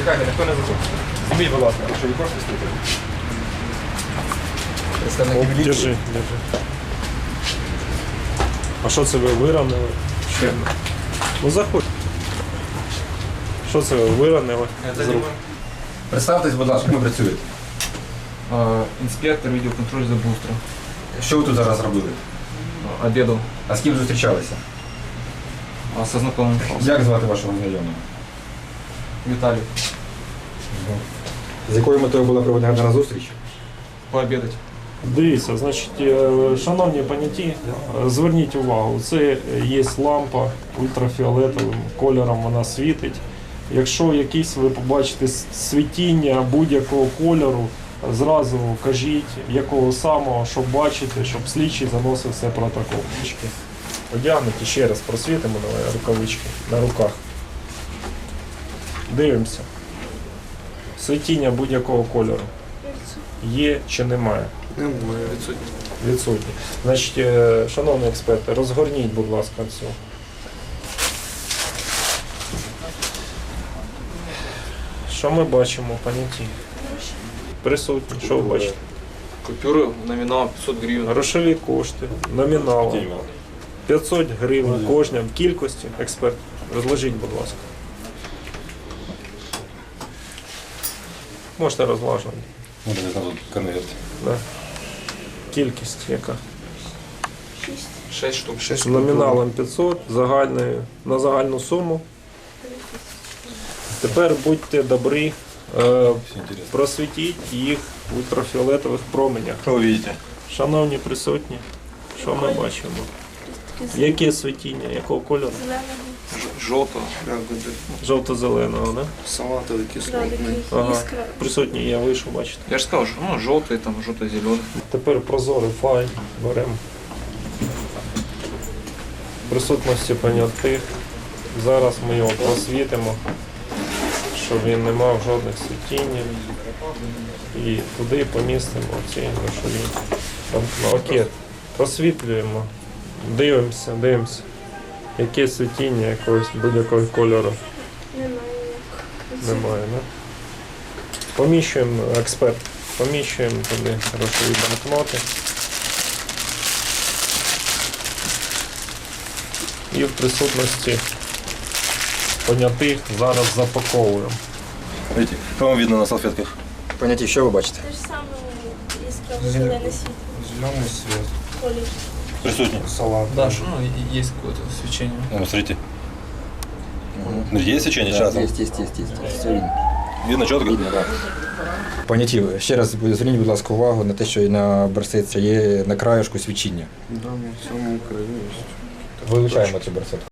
Чекайте, ніхто не заходить. Зніміть, будь ласка, що і кошти стоїть. Представники. Держи, держи. А що це ви виранили? Що? Ну заходь. Що це ви виранили? Це з рук? Представтесь, будь ласка, ми працюєте. А, Инспектор видеоконтроль за бустро. Що ви тут зараз робили? Обедал А з ким зустрічалися? а, со знакомым Як звати вашого знайомого? Виталий. З якою метою була проведена дана зустріч? Пообедать. Дивіться, значить, е, шановні поняті, е, зверніть увагу, це є лампа ультрафіолетовим кольором вона світить. Якщо якісь ви побачите світіння будь-якого кольору, зразу кажіть, якого самого, щоб бачити, щоб слідчий заносив все протокол. Одягнуті ще раз просвітимо давай рукавички на руках. Дивимося. Світіння будь-якого кольору. Є чи немає? Немає, відсутні. Відсутні. Значить, е, шановні експерти, розгорніть, будь ласка, цю. Що ми бачимо, поняті? Присутні, що ви бачите? Купюри номінал 500 гривень. Грошові кошти, номінал. 500 гривень кожня в кількості. Експерт, розложіть, будь ласка. Можете розлажувати. Може, там тут конверт. Да. Кількість яка? 6 штук. 6 номіналом 500, загальною, на загальну суму. Тепер будьте добрі, е, просвітіть їх в ультрафіолетових променях. Що ви бачите? Шановні присутні, що ми бачимо? Яке світіння, якого кольору? Жовто. Жовто-зеленого, да? Салатовий кислотний. Ага. Іскра. Присутні я вийшов, бачите. Я ж сказав, що ну, жовтий, там, жовто-зелений. Тепер прозорий файн беремо. Присутності понятих. Зараз ми його просвітимо, щоб він не мав жодних світінь. І туди помістимо ці грошові банкноти. Просвітлюємо, дивимося, дивимося. Яке світіння якогось будь-якого кольору Немає немає, не? Поміщуємо експерт, поміщуємо туди грошові банкноти. І в присутності понятих зараз запаковуємо. Видите, що вам видно на салфетках? Поняті, що ви бачите? Те ж саме яскраво зелений світ. Зелений світ. Колір. Присутні. Салат. Да, что, ну, и- есть какое-то свечение. Ну, смотрите. Ну, Есть свечение? Сейчас. есть, есть, есть, есть. все видно. Видно чітко? Понятів, ще раз зверніть, будь ласка, увагу на те, що і на берсетці є на краєшку свічіння. Да, на цьому краю є. Вилучаємо цю берсетку.